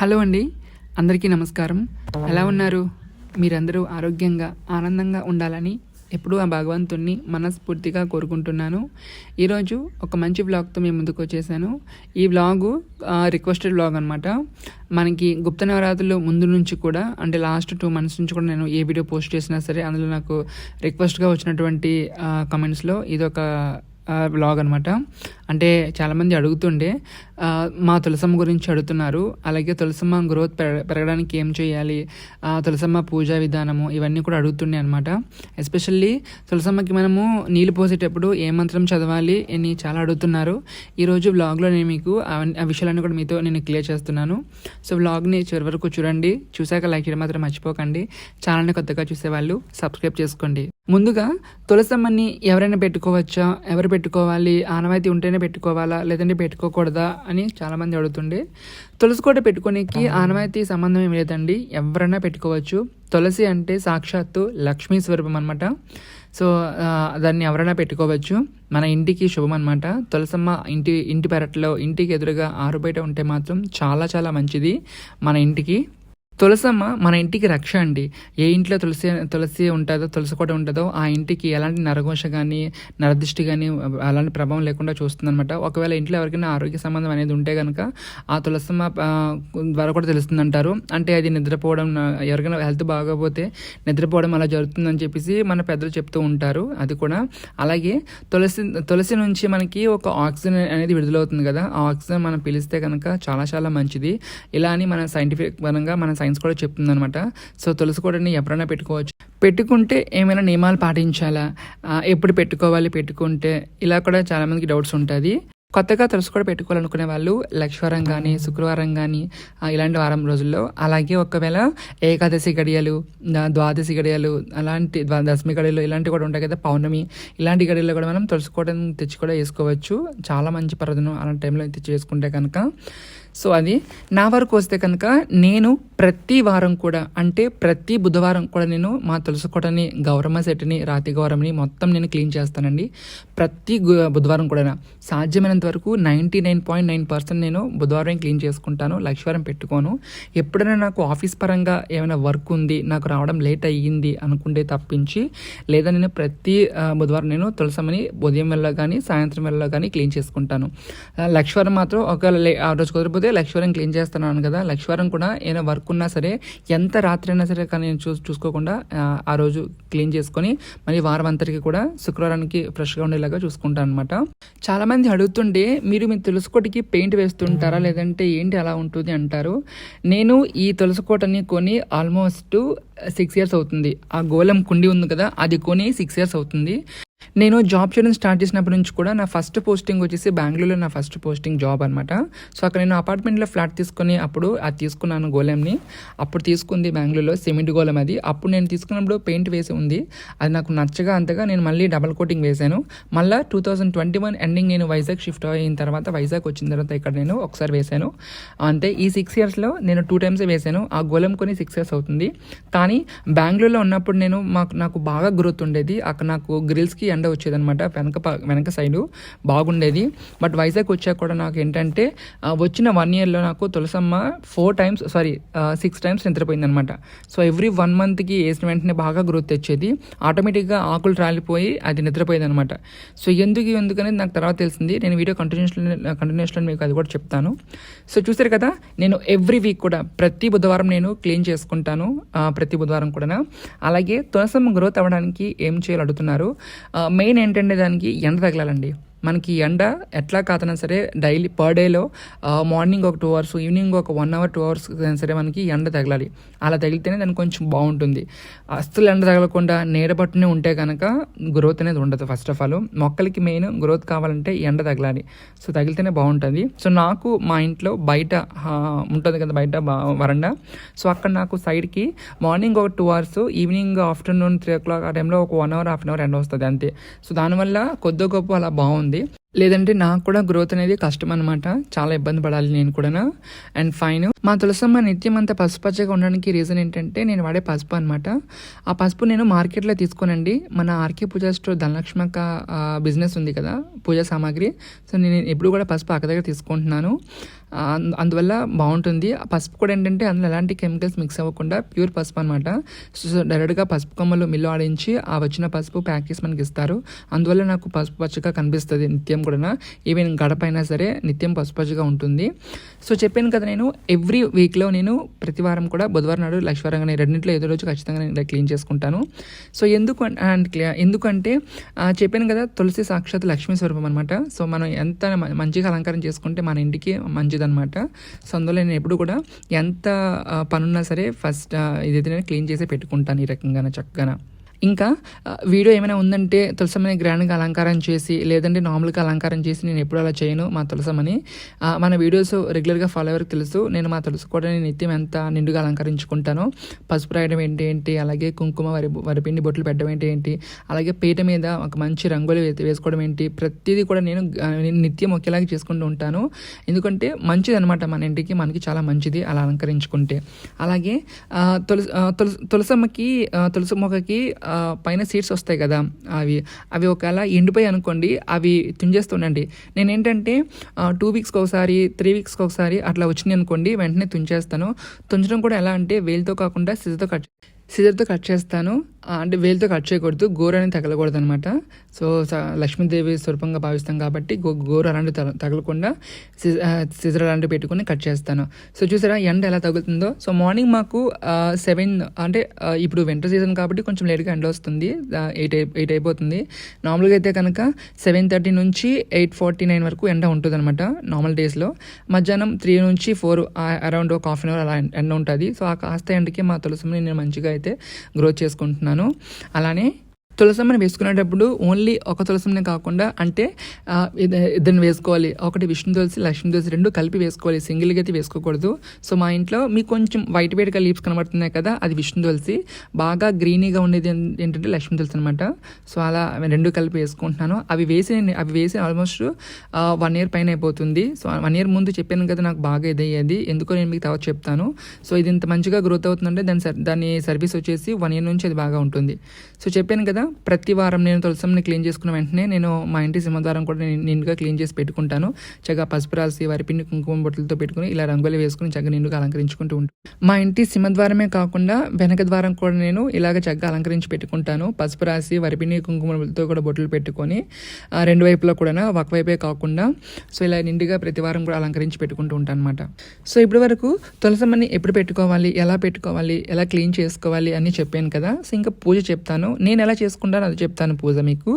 Hello అండి. అందరికీ నమస్కారం. ఎలా ఉన్నారు? మీరందరూ ఆరోగ్యంగా ఆనందంగా ఉండాలని ఎప్పుడూ ఆ భగవంతుణ్ణి మనస్ఫూర్తిగా కోరుకుంటున్నాను. ఈరోజు ఒక మంచి వ్లాగ్తో మేము ముందుకు వచ్చేసాను. ఈ వ్లాగు రిక్వెస్టెడ్ వ్లాగ్ అనమాట మనకి గుప్త నవరాత్రులు ముందు నుంచి కూడా అంటే లాస్ట్ టూ మంత్స్ నుంచి కూడా నేను ఏ వీడియో పోస్ట్ చేసినా సరే అందులో నాకు రిక్వెస్ట్గా వచ్చినటువంటి కమెంట్స్లో ఇది ఒక బ్లాగ్ అనమాట అంటే చాలామంది అడుగుతుండే మా తులసమ్మ గురించి అడుగుతున్నారు. అలాగే తులసమ్మ గ్రోత్ పెరగడానికి ఏం చేయాలి? ఆ, తులసమ్మ పూజా విధానము ఇవన్నీ కూడా అడుగుతుండే అనమాట ఎస్పెషల్లీ తులసమ్మకి మనము నీళ్ళు పోసేటప్పుడు ఏ మంత్రం చదవాలి అని చాలా అడుగుతున్నారు. ఈరోజు బ్లాగ్లో నేను మీకు అవన్నీ- ఆ విషయాలన్నీ కూడా మీతో నేను క్లియర్ చేస్తున్నాను. సో వ్లాగ్ని చివరి వరకు చూడండి. చూశాక లైక్ చేయడం మాత్రం మర్చిపోకండి. ఛానల్ని కొత్తగా చూసేవాళ్ళు సబ్స్క్రైబ్ చేసుకోండి. ముందుగా తులసమ్మని ఎవరైనా పెట్టుకోవచ్చా? ఎవరు పెట్టుకోవాలి? ఆనవాయితీ ఉంటేనే పెట్టుకోవాలా? లేదంటే పెట్టుకోకూడదా? అని చాలామంది అడుగుతుండే. తులసి కోట పెట్టుకోనికి ఆనవాయితీ సంబంధం ఏం లేదండి. ఎవరైనా పెట్టుకోవచ్చు. తులసి అంటే సాక్షాత్తు లక్ష్మీ స్వరూపం అనమాట సో దాన్ని ఎవరైనా పెట్టుకోవచ్చు. మన ఇంటికి శుభం అనమాట తులసమ్మ ఇంటి ఇంటి పెరట్లో ఇంటికి ఎదురుగా ఆరు బయట ఉంటే మాత్రం చాలా చాలా మంచిది మన ఇంటికి. తులసమ్మ మన ఇంటికి రక్ష అండి. ఏ ఇంట్లో తులసి తులసి ఉంటుందో తులసి కూడా ఉంటుందో ఆ ఇంటికి ఎలాంటి నరఘోష కానీ నరదృష్టి కానీ అలాంటి ప్రభావం లేకుండా చూస్తుందన్నమాట. ఒకవేళ ఇంట్లో ఎవరికైనా ఆరోగ్య సంబంధం అనేది ఉంటే కనుక ఆ తులసమ్మ ద్వారా కూడా తెలుస్తుందంటారు. అంటే అది నిద్రపోవడం ఎవరికైనా హెల్త్ బాగోపోతే నిద్రపోవడం అలా జరుగుతుందని చెప్పేసి మన పెద్దలు చెప్తూ ఉంటారు. అది కూడా. అలాగే తులసి తులసి నుంచి మనకి ఒక ఆక్సిజన్ అనేది విడుదలవుతుంది కదా. ఆ ఆక్సిజన్ మనం పిలిస్తే కనుక చాలా చాలా మంచిది. ఇలా అని మన సైంటిఫిక్ పరంగా మన సైన్స్ కూడా చెప్తుంది అనమాట సో తులసి కూడని ఎవరైనా పెట్టుకోవచ్చు. పెట్టుకుంటే ఏమైనా నియమాలు పాటించాలా? ఎప్పుడు పెట్టుకోవాలి పెట్టుకుంటే? ఇలా కూడా చాలామందికి డౌట్స్ ఉంటుంది. కొత్తగా తులసి కూడా పెట్టుకోవాలనుకునే వాళ్ళు లక్ష్వారం కానీ శుక్రవారం కానీ ఇలాంటి వారం రోజుల్లో అలాగే ఒకవేళ ఏకాదశి గడియలు ద్వాదశి గడియలు అలాంటి దశమి గడియలు ఇలాంటివి కూడా ఉంటాయి కదా పౌర్ణమి ఇలాంటి గడియల్లో కూడా మనం తులసుకోవడం తెచ్చి కూడా వేసుకోవచ్చు. చాలా మంచి పరదను అలాంటి టైంలో తెచ్చి వేసుకుంటే కనుక. సో అది నా వరకు వస్తే కనుక నేను ప్రతి వారం కూడా అంటే ప్రతి బుధవారం కూడా నేను మా తులసికోటని గౌరమ్మ సెట్ని రాతి గౌరమ్మని మొత్తం నేను క్లీన్ చేస్తానండి. ప్రతి గు- బుధవారం కూడా సాధ్యమైనంత వరకు ninety nine point nine percent నేను బుధవారం క్లీన్ చేసుకుంటాను లక్ష్వారం పెట్టుకోను. ఎప్పుడైనా నాకు ఆఫీస్ పరంగా ఏమైనా వర్క్ ఉంది నాకు రావడం లేట్ అయ్యింది అనుకుంటే తప్పించి లేదా నేను ప్రతి బుధవారం నేను తులసమ్మని ఉదయం వెళ్ళ కానీ సాయంత్రం వెళ్ళ కానీ క్లీన్ చేసుకుంటాను. ఆ, లక్షవారం మాత్రం ఒక లే- ఆ రోజు కుదిరిపోతే లక్ష్వరం క్లీన్ చేస్తున్నాను కదా లక్షవారం కూడా ఏదైనా వర్క్ ఉన్నా సరే ఎంత రాత్రి అయినా సరే కానీ నేను చూ చూసుకోకుండా ఆ, రోజు క్లీన్ చేసుకొని మళ్ళీ వారం అంతటికి కూడా శుక్రవారానికి ఫ్రెష్గా ఉండేలాగా చూసుకుంటాను అనమాట చాలామంది అడుగుతుంటే మీరు మీ తులసికోటికి పెయింట్ వేస్తుంటారా లేదంటే ఏంటి అలా ఉంటుంది అంటారు. నేను ఈ తులసికోటని కొని ఆల్మోస్ట్ సిక్స్ ఇయర్స్ అవుతుంది. ఆ గోళం కుండి ఉంది కదా అది కొని సిక్స్ ఇయర్స్ అవుతుంది. నేను జాబ్ చేయడం స్టార్ట్ చేసినప్పటి నుంచి కూడా నా ఫస్ట్ పోస్టింగ్ వచ్చేసి బెంగళూరులో నా ఫస్ట్ పోస్టింగ్ జాబ్ అనమాట సో అక్కడ నేను అపార్ట్మెంట్లో ఫ్లాట్ తీసుకుని అప్పుడు అది తీసుకున్నాను గోలెంని అప్పుడు తీసుకుంది బెంగళూరులో సిమెంట్ గోలం అది. అప్పుడు నేను తీసుకున్నప్పుడు పెయింట్ వేసి ఉంది. అది నాకు నచ్చగా అంతగా నేను మళ్ళీ డబల్ కోటింగ్ వేశాను మళ్ళీ two thousand twenty one ending నేను వైజాగ్ షిఫ్ట్ అయిన తర్వాత వైజాగ్ వచ్చిన తర్వాత ఇక్కడ నేను ఒకసారి వేశాను అంతే ఈ సిక్స్ ఇయర్స్లో నేను టూ టైమ్స్ వేశాను ఆ గోలెం కొని సిక్స్ ఇయర్స్ అవుతుంది. కానీ బెంగళూరులో ఉన్నప్పుడు నేను మాకు నాకు బాగా గ్రోత్ ఉండేది. అక్కడ నాకు గ్రిల్స్కి ఎండ వచ్చేదనమాట వెనక వెనక సైడు బాగుండేది. బట్ వైజాగ్ వచ్చాక కూడా నాకు ఏంటంటే వచ్చిన వన్ ఇయర్లో నాకు Tulasamma four times sorry six times నిద్రపోయిందనమాట so every one మంత్కి వేసిన వెంటనే బాగా గ్రోత్ తెచ్చేది. ఆటోమేటిక్గా ఆకులు రాలిపోయి అది నిద్రపోయేది అనమాట సో ఎందుకు ఎందుకనేది నాకు తర్వాత తెలిసింది. నేను వీడియో కంటిన్యూషన్ కంటిన్యూస్లో మీకు అది కూడా చెప్తాను. సో చూసారు కదా నేను ఎవ్రీ వీక్ కూడా ప్రతి బుధవారం నేను క్లీన్ చేసుకుంటాను ప్రతి బుధవారం కూడా అలాగే తులసమ్మ గ్రోత్ అవ్వడానికి ఏం చేయాలి అడుగుతున్నారు. మెయిన్ ఏంటంటే దానికి ఎండ తగలాలండి. మనకి ఎండ ఎట్లా కాదన్నా సరే డైలీ పర్ డేలో మార్నింగ్ ఒక టూ అవర్స్ ఈవినింగ్ ఒక వన్ అవర్ టూ అవర్స్ సరే మనకి ఎండ తగలాలి. అలా తగిలితేనే దానికి కొంచెం బాగుంటుంది. అస్సలు ఎండ తగలకుండా నీడ పట్టునే ఉంటే కనుక గ్రోత్ అనేది ఉండదు ఫస్ట్ ఆఫ్ ఆల్ మొక్కలకి మెయిన్ గ్రోత్ కావాలంటే ఎండ తగలాలి. సో తగిలితేనే బాగుంటుంది. సో నాకు మా ఇంట్లో బయట ఉంటుంది కదా బయట వరండా. సో అక్కడ నాకు సైడ్కి మార్నింగ్ ఒక two hours evening afternoon three o'clock ఆ టైంలో ఒక one hour half an hour ఎండ వస్తుంది అంతే. సో దానివల్ల కొద్ది గొప్ప అలా బాగుంది. ఉంది లేదంటే నాకు కూడా గ్రోత్ అనేది కష్టం అనమాట చాలా ఇబ్బంది పడాలి నేను కూడా అండ్ ఫైన్ మా తులసమ్మ నిత్యం అంత పసుపచ్చగా ఉండడానికి రీజన్ ఏంటంటే నేను వాడే పసుపు అనమాట ఆ పసుపు నేను మార్కెట్లో తీసుకోనండి. మన ఆర్కే పూజా స్టోర్ ధనలక్ష్మక్క బిజినెస్ ఉంది కదా పూజా సామాగ్రి. సో నేను ఎప్పుడు కూడా పసుపు అక్క దగ్గర తీసుకుంటున్నాను. అందు- అందువల్ల బాగుంటుంది. ఆ పసుపు కూడా ఏంటంటే అందులో ఎలాంటి కెమికల్స్ మిక్స్ అవ్వకుండా ప్యూర్ పసుపు అనమాట సో డైరెక్ట్గా పసుపు కొమ్మలు మిల్లు ఆడించి ఆ వచ్చిన పసుపు ప్యాక్ చేసి మనకి ఇస్తారు. అందువల్ల నాకు పసుపు పచ్చగా కనిపిస్తుంది నిత్యం. కూడా ఈవెన్ గడపైనా సరే నిత్యం పసుపు ఉంటుంది. సో చెప్పాను కదా నేను ఎవ్రీ వీక్లో నేను ప్రతి వారం కూడా బుధవారం నాడు లక్ష్మీవారంగా రెండింటిలో ఏదో రోజు ఖచ్చితంగా నేను క్లీన్ చేసుకుంటాను. సో ఎందుకు అండ్ క్లియర్ ఎందుకంటే చెప్పాను కదా తులసి సాక్షాత్ లక్ష్మీ స్వరూపం అనమాట సో మనం ఎంత మంచిగా అలంకారం చేసుకుంటే మన ఇంటికి మంచిదన్నమాట. సో అందులో నేను ఎప్పుడు కూడా ఎంత పనున్నా సరే ఫస్ట్ ఇదైతే నేను క్లీన్ చేసి పెట్టుకుంటాను ఈ రకంగా చక్కగా ఇంకా వీడియో ఏమైనా ఉందంటే తులసమ్మని గ్రాండ్గా అలంకారం చేసి లేదంటే నార్మల్గా అలంకారం చేసి నేను ఎప్పుడు అలా చేయను మా తులసమ్మని. మన వీడియోస్ రెగ్యులర్గా ఫాలో ఎవరికి తెలుసు. నేను మా తులసి కూడా నేను నిత్యం ఎంత నిండుగా అలంకరించుకుంటాను పసుపు రాయడం ఏంటి ఏంటి అలాగే కుంకుమ వరి వరిపిండి బొట్లు పెట్టడం ఏంటి ఏంటి అలాగే పీట మీద ఒక మంచి రంగులు వే- వేసుకోవడం ఏంటి ప్రతిదీ కూడా నేను నేను నిత్యం ఒకేలాగా చేసుకుంటూ ఉంటాను. ఎందుకంటే మంచిది అనమాట మన ఇంటికి మనకి చాలా మంచిది అలా అలంకరించుకుంటే. అలాగే తులసి తులసి తులసమ్మకి తులసి మొక్కకి పైన సీడ్స్ వస్తాయి కదా అవి అవి ఒకవేళ ఎండిపోయి అనుకోండి అవి తుంచేస్తుండండి. నేను ఏంటంటే టూ వీక్స్కి ఒకసారి త్రీ వీక్స్కి ఒకసారి అట్లా వచ్చినాయి అనుకోండి వెంటనే తుంచేస్తాను. తుంచడం కూడా ఎలా అంటే వేలితో కాకుండా సిజర్తో కట్ సిజర్తో కట్ చేస్తాను. అంటే వేలుతో కట్ చేయకూడదు గోరు అనేది తగలకూడదు అనమాట సో లక్ష్మీదేవి స్వరూపంగా భావిస్తాం కాబట్టి గో గోరు అలాంటి తగలకుండా సిజర్ అలాంటివి పెట్టుకుని కట్ చేస్తాను. సో చూసారా ఎండ ఎలా తగులుతుందో? సో మార్నింగ్ మాకు సెవెన్ అంటే ఇప్పుడు వింటర్ సీజన్ కాబట్టి కొంచెం లేట్గా ఎండ వస్తుంది ఎయిట్ ఎయిట్ అయిపోతుంది. నార్మల్గా అయితే కనుక సెవెన్ థర్టీ నుంచి ఎయిట్ ఫార్టీ నైన్ వరకు ఎండ ఉంటుంది అనమాట నార్మల్ డేస్లో. మధ్యాహ్నం త్రీ నుంచి ఫోర్ అరౌండ్ ఒక హాఫ్ అన్ అవర్ అలా ఎండ ఉంటుంది. సో ఆ కాస్త ఎండకి మా తులసిని నేను మంచిగా అయితే గ్రోత్ చేసుకుంటున్నాను. అలానే తులసమ్మని వేసుకునేటప్పుడు ఓన్లీ ఒక తులసమ్మని కాకుండా అంటే ఇద్దరిని వేసుకోవాలి. ఒకటి విష్ణు తులసి లక్ష్మీ తులసి రెండు కలిపి వేసుకోవాలి. సింగిల్గా అయితే వేసుకోకూడదు. సో మా ఇంట్లో మీకు కొంచెం వైట్ వైట్గా లీవ్స్ కనబడుతున్నాయి కదా అది విష్ణు తులసి. బాగా గ్రీనీగా ఉండేది ఏంటంటే లక్ష్మీ తులసి అనమాట సో అలా రెండు కలిపి వేసుకుంటున్నాను. అవి వేసి నేను- అవి వేసి ఆల్మోస్ట్ వన్ ఇయర్ పైన అయిపోతుంది. సో వన్ ఇయర్ ముందు చెప్పాను కదా నాకు బాగా ఇదయ్యేది. ఎందుకో నేను మీకు తర్వాత చెప్తాను. సో ఇది ఇంత మంచిగా గ్రోత్ అవుతుందంటే దాని సర్- దాని సర్వీస్ వచ్చేసి వన్ ఇయర్ నుంచి అది బాగా ఉంటుంది. సో చెప్పాను కదా ప్రతి వారం నేను తులసమ్మని క్లీన్ చేసుకున్న వెంటనే నేను మా ఇంటి సింహద్వారం కూడా నేను నిండుగా క్లీన్ చేసి పెట్టుకుంటాను. చక్కగా పసుపు రాసి వరిపిండి కుంకుమ బొట్టలతో పెట్టుకుని ఇలా రంగులు వేసుకుని చక్కగా నిండుగా అలంకరించుకుంటూ ఉంటాను మా ఇంటి సింహద్వారమే కాకుండా వెనక ద్వారం కూడా నేను ఇలాగ చక్కగా అలంకరించి పెట్టుకుంటాను. పసుపు రాసి వరిపిండి కుంకుమలతో కూడా బొట్టలు పెట్టుకొని రెండు వైపులో కూడా ఒక వైపే కాకుండా సో ఇలా నిండుగా ప్రతి వారం కూడా అలంకరించి పెట్టుకుంటూ ఉంటాను అనమాట సో ఇప్పటి వరకు తులసమ్మని ఎప్పుడు పెట్టుకోవాలి ఎలా పెట్టుకోవాలి ఎలా క్లీన్ చేసుకోవాలి అని చెప్పాను కదా. సో ఇంకా పూజ చెప్తాను. నేను ఎలా చేసుకుంటాను అది చెప్తాను పూజ మీకు.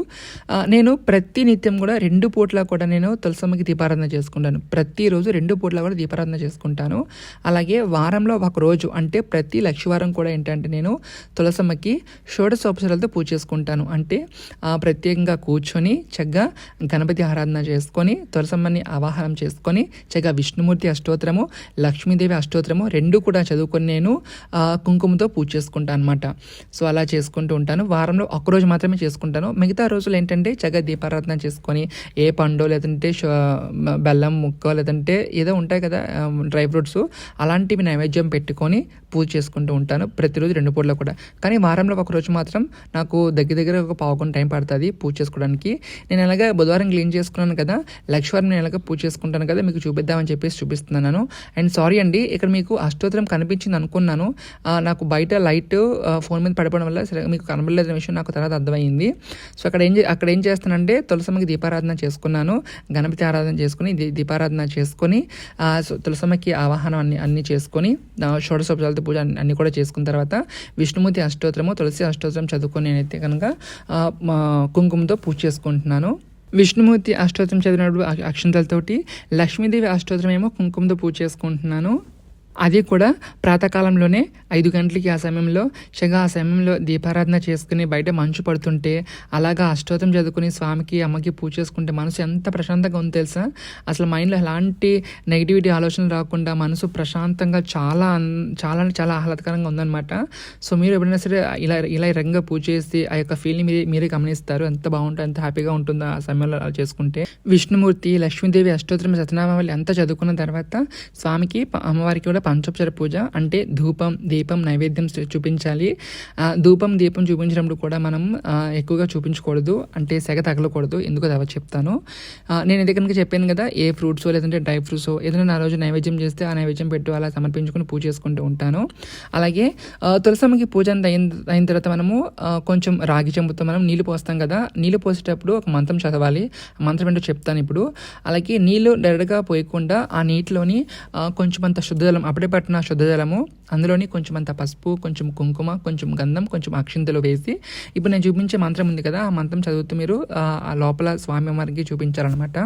నేను ప్రతి నిత్యం కూడా రెండు పూట్ల కూడా నేను తులసమ్మకి దీపారాధన చేసుకుంటాను. ప్రతిరోజు రెండు పూట్ల కూడా దీపారాధన చేసుకుంటాను. అలాగే వారంలో ఒక రోజు అంటే ప్రతి లక్షవారం కూడా ఏంటంటే నేను తులసమ్మకి షోడశోపచారాలతో పూజ చేసుకుంటాను. అంటే ప్రత్యేకంగా కూర్చొని చక్కగా గణపతి ఆరాధన చేసుకొని తులసమ్మని ఆవాహనం చేసుకొని చక్కగా విష్ణుమూర్తి అష్టోత్తరము లక్ష్మీదేవి అష్టోత్తరము రెండు కూడా చదువుకొని నేను కుంకుమతో పూజ చేసుకుంటాను అనమాట సో అలా చేసుకుంటూ ఉంటాను. వారంలో ఒక్కరోజు మాత్రమే చేసుకుంటాను. మిగతా రోజులు ఏంటంటే చక్కగా దీపారాధన చేసుకొని ఏ పండు లేదంటే బెల్లం ముక్క లేదంటే ఏదో ఉంటాయి కదా డ్రై ఫ్రూట్స్ అలాంటివి నైవేద్యం పెట్టుకొని పూజ చేసుకుంటూ ఉంటాను ప్రతిరోజు రెండు పూటలో కూడా. కానీ వారంలో ఒక రోజు మాత్రం నాకు దగ్గర దగ్గర ఒక పావుకొని టైం పడుతుంది పూజ చేసుకోవడానికి. నేను ఎలాగ బుధవారం క్లీన్ చేసుకున్నాను కదా లక్ష్మీవారం నేను ఎలాగ పూజ చేసుకుంటాను కదా మీకు చూపిద్దామని చెప్పేసి చూపిస్తున్నాను. అండ్ సారీ అండి ఇక్కడ మీకు అష్టోత్తరం కనిపించింది అనుకున్నాను. నాకు బయట లైట్ ఫోన్ మీద పడిపోవడం వల్ల సరే మీకు కనబడలేదనే విషయం నాకు తర్వాత అర్థమైంది. సో అక్కడ ఏం చే- అక్కడ ఏం చేస్తానంటే తులసమ్మకి దీపారాధన చేసుకున్నాను. గణపతి ఆరాధన చేసుకుని దీపారాధన చేసుకొని తులసమ్మకి ఆవాహనం అన్ని అన్ని చేసుకొని ఆ, పూజ అన్ని- కూడా చేసుకున్న తర్వాత విష్ణుమూర్తి అష్టోత్తరము తులసి అష్టోత్తరం చదువుకొని నేనైతే కనుక మా కుంకుమతో పూజ చేసుకుంటున్నాను. విష్ణుమూర్తి అష్టోత్తరం చదివినప్పుడు అక్షంతలతోటి లక్ష్మీదేవి అష్టోత్తరం ఏమో కుంకుమతో పూజ చేసుకుంటున్నాను. అది కూడా ప్రాతకాలంలోనే ఐదు గంటలకి ఆ సమయంలో చక్కగా ఆ సమయంలో దీపారాధన చేసుకుని బయట మంచు పడుతుంటే అలాగా అష్టోత్తం చదువుకుని స్వామికి అమ్మకి పూజ చేసుకుంటే మనసు ఎంత ప్రశాంతంగా ఉందో తెలుసా? అసలు మైండ్లో ఎలాంటి నెగిటివిటీ ఆలోచనలు రాకుండా మనసు ప్రశాంతంగా చాలా అన్- చాలా అంటే చాలా ఆహ్లాదకరంగా ఉందన్నమాట. సో మీరు ఎప్పుడైనా సరే ఇలా ఇలా ఈ పూజ చేసి ఆ యొక్క ఫీల్ని మీరే మీరే గమనిస్తారు? ఎంత బాగుంటుంది ఎంత హ్యాపీగా ఉంటుందో ఆ సమయంలో అలా చేసుకుంటే. విష్ణుమూర్తి లక్ష్మీదేవి అష్టోత్తరం సత్యనామావళి అంతా చదువుకున్న తర్వాత స్వామికి అమ్మవారికి కూడా పంచోపచార పూజ అంటే ధూపం దీపం నైవేద్యం చూపించాలి. ఆ, ధూపం దీపం చూపించినప్పుడు కూడా మనం ఎక్కువగా చూపించకూడదు. అంటే సెగ తగలకూడదు. ఎందుకు అది చెప్తాను? నేను ఇది కనుక చెప్పాను కదా ఏ ఫ్రూట్స్ లేదంటే డ్రై ఫ్రూట్స్ ఏదైనా నా రోజు నైవేద్యం చేస్తే ఆ నైవేద్యం పెట్టు అలా సమర్పించుకుని పూజ చేసుకుంటూ ఉంటాను. అలాగే తులసమ్మకి పూజ అయిన అయిన తర్వాత మనము కొంచెం రాగి చెంబుతో మనం నీళ్ళు పోస్తాం కదా నీళ్ళు పోసేటప్పుడు ఒక మంత్రం చదవాలి. ఆ మంత్రం ఏంటో చెప్తాను ఇప్పుడు. అలాగే నీళ్ళు డైరెక్ట్గా పోయకుండా ఆ నీటిలోని కొంచెం అంత శుద్ధజలం అప్పుడే పట్టిన శుద్ధజలము అందులోని కొంచెం అంత పసుపు కొంచెం కుంకుమ కొంచెం గంధం కొంచెం అక్షింతలు వేసి ఇప్పుడు నేను చూపించే మంత్రం ఉంది కదా ఆ మంత్రం చదువుతూ మీరు ఆ, లోపల స్వామి వారికి చూపించాలన్నమాట.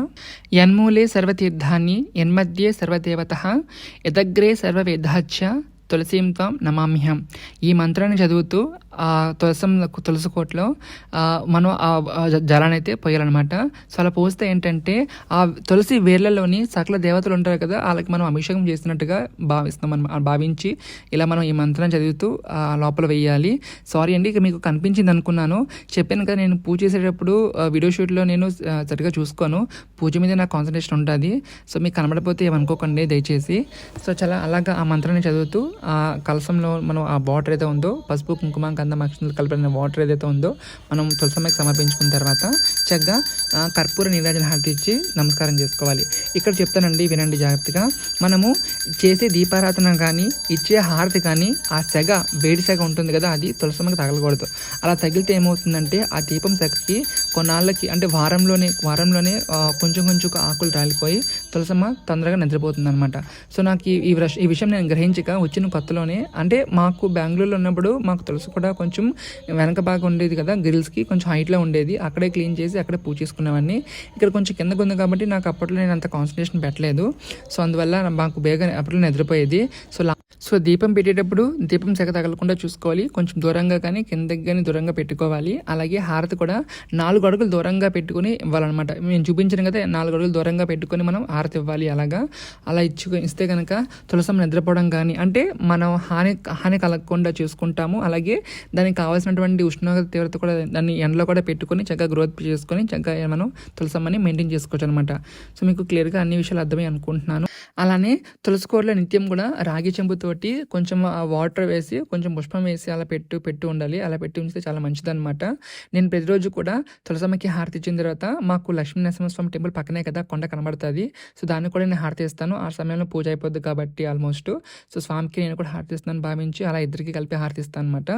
యన్మూలే సర్వతీర్థాన్ని యన్మధ్యే సర్వదేవత యదగ్రే సర్వవేదాచ్చ తులసీం త్వం నమామ్యం ఈ మంత్రాన్ని చదువుతూ తులసం తులసి కోట్లో మనం ఆ జలానైతే జలాన్ని అయితే పోయాలన్నమాట సో అలా పోస్తే ఏంటంటే ఆ తులసి వేర్లలోని సకల దేవతలు ఉంటారు కదా వాళ్ళకి మనం అభిషేకం చేసినట్టుగా భావిస్తాం మనం భావించి ఇలా మనం ఈ మంత్రాన్ని చదువుతూ లోపల వేయాలి. సారీ అండి ఇక మీకు కనిపించింది అనుకున్నాను. చెప్పాను కదా నేను పూజ చేసేటప్పుడు వీడియో షూట్లో నేను సరిగ్గా చూసుకోను. పూజ మీద నాకు కాన్సన్ట్రేషన్ ఉంటుంది సో మీకు కనబడపోతే ఏమనుకోకండి దయచేసి. సో చాలా అలాగా ఆ మంత్రాన్ని చదువుతూ ఆ కలసంలో మనం ఆ బార్డర్ ఏదో ఉందో పసుపు కుంకుమ గంధం కలిపిన వాటర్ ఏదైతే ఉందో మనం తులసమ్మకి సమర్పించుకున్న తర్వాత చక్కగా కర్పూర నీరాజన హారతి ఇచ్చి నమస్కారం చేసుకోవాలి. ఇక్కడ చెప్తానండి వినండి జాగ్రత్తగా. మనము చేసే దీపారాధన కానీ ఇచ్చే హారతి కానీ ఆ సెగ వేడి సెగ ఉంటుంది కదా అది తులసమ్మకి తగలకూడదు. అలా తగిలితే ఏమవుతుందంటే ఆ దీపం సెగకి కొన్నాళ్ళకి అంటే వారంలోనే వారంలోనే కొంచెం కొంచెం ఆకులు రాలిపోయి తులసమ్మ తొందరగా నిద్రపోతుంది అనమాట సో నాకు ఈ ఈ విషయం నేను గ్రహించక వచ్చిన కొత్తలోనే అంటే మాకు బెంగళూరులో ఉన్నప్పుడు మాకు తులసి కూడా కొంచెం వెనక బాగా ఉండేది కదా గ్రిల్స్కి కొంచెం హైట్లో ఉండేది. అక్కడే క్లీన్ చేసి అక్కడే పూజ చేసుకునేవాడిని. ఇక్కడ కొంచెం కిందకు ఉంది కాబట్టి నాకు అప్పట్లో నేను అంత కాన్సన్ట్రేషన్ పెట్టలేదు. సో అందువల్ల మాకు బేగా అప్పట్లో నిద్రపోయేది. సో లా- సో దీపం పెట్టేటప్పుడు దీపం సెగ తగలకుండా చూసుకోవాలి. కొంచెం దూరంగా కానీ కిందకి కానీ దూరంగా పెట్టుకోవాలి. అలాగే హారతి కూడా నాలుగు అడుగులు దూరంగా పెట్టుకుని ఇవ్వాలన్నమాట. మేము చూపించిన కదా నాలుగు అడుగులు దూరంగా పెట్టుకొని మనం హారతి ఇవ్వాలి అలాగా. అలా ఇచ్చు ఇస్తే కనుక తులసం నిద్రపోవడం కానీ అంటే మనం హాని హాని కలగకుండా చూసుకుంటాము. అలాగే దానికి కావాల్సినటువంటి ఉష్ణోగ్రత తీవ్రత కూడా దాన్ని ఎండలో కూడా పెట్టుకొని చక్కగా గ్రోత్ చేసుకొని చక్కగా మనం తులసమ్మని మెయింటైన్ చేసుకోవచ్చు అనమాట సో మీకు క్లియర్గా అన్ని విషయాలు అర్థమై అనుకుంటున్నాను. అలానే తులసికోరలో నిత్యం కూడా రాగి చెంబుతోటి కొంచెం వాటర్ వేసి కొంచెం పుష్పం వేసి అలా పెట్టు పెట్టు ఉండాలి. అలా పెట్టి ఉంచితే చాలా మంచిదన్నమాట. నేను ప్రతిరోజు కూడా తులసమ్మకి హారతి ఇచ్చిన తర్వాత మాకు లక్ష్మీ నరసింహస్వామి టెంపుల్ పక్కనే కదా కొండ కనబడుతుంది. సో దాన్ని కూడా నేను హారతి ఇస్తాను. ఆ సమయంలో పూజ అయిపోద్ది కాబట్టి ఆల్మోస్ట్. సో స్వామికి నేను కూడా హారతి ఇస్తాను భావించి అలా ఇద్దరికి కలిపి హారతి ఇస్తాను అనమాట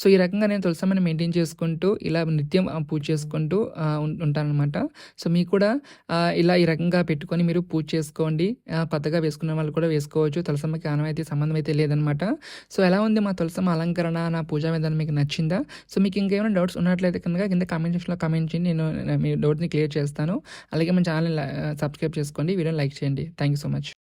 సో ఈ రకంగా నేను తులసమ్మని మెయింటైన్ చేసుకుంటూ ఇలా నిత్యం పూజ చేసుకుంటూ ఉంటానన్నమాట. సో మీకు కూడా ఇలా ఈ రకంగా పెట్టుకొని మీరు పూజ చేసుకోండి. పద్దగా వేసుకున్న వాళ్ళు కూడా వేసుకోవచ్చు. తులసమ్మకి ఆనమైతే సంబంధం అయితే లేదనమాట సో ఎలా ఉంది మా తులసమ్మ అలంకరణ నా పూజా విధానం మీకు నచ్చిందా? సో మీకు ఇంకేమైనా డౌట్స్ ఉన్నట్లయితే కనుక కింద కామెంట్ సెక్షన్లో కామెంట్ చేయండి. నేను నేను మీ డౌట్ని క్లియర్ చేస్తాను. అలాగే మన ఛానల్ని సబ్స్క్రైబ్ చేసుకోండి. వీడియోని లైక్ చేయండి. Thank you so much.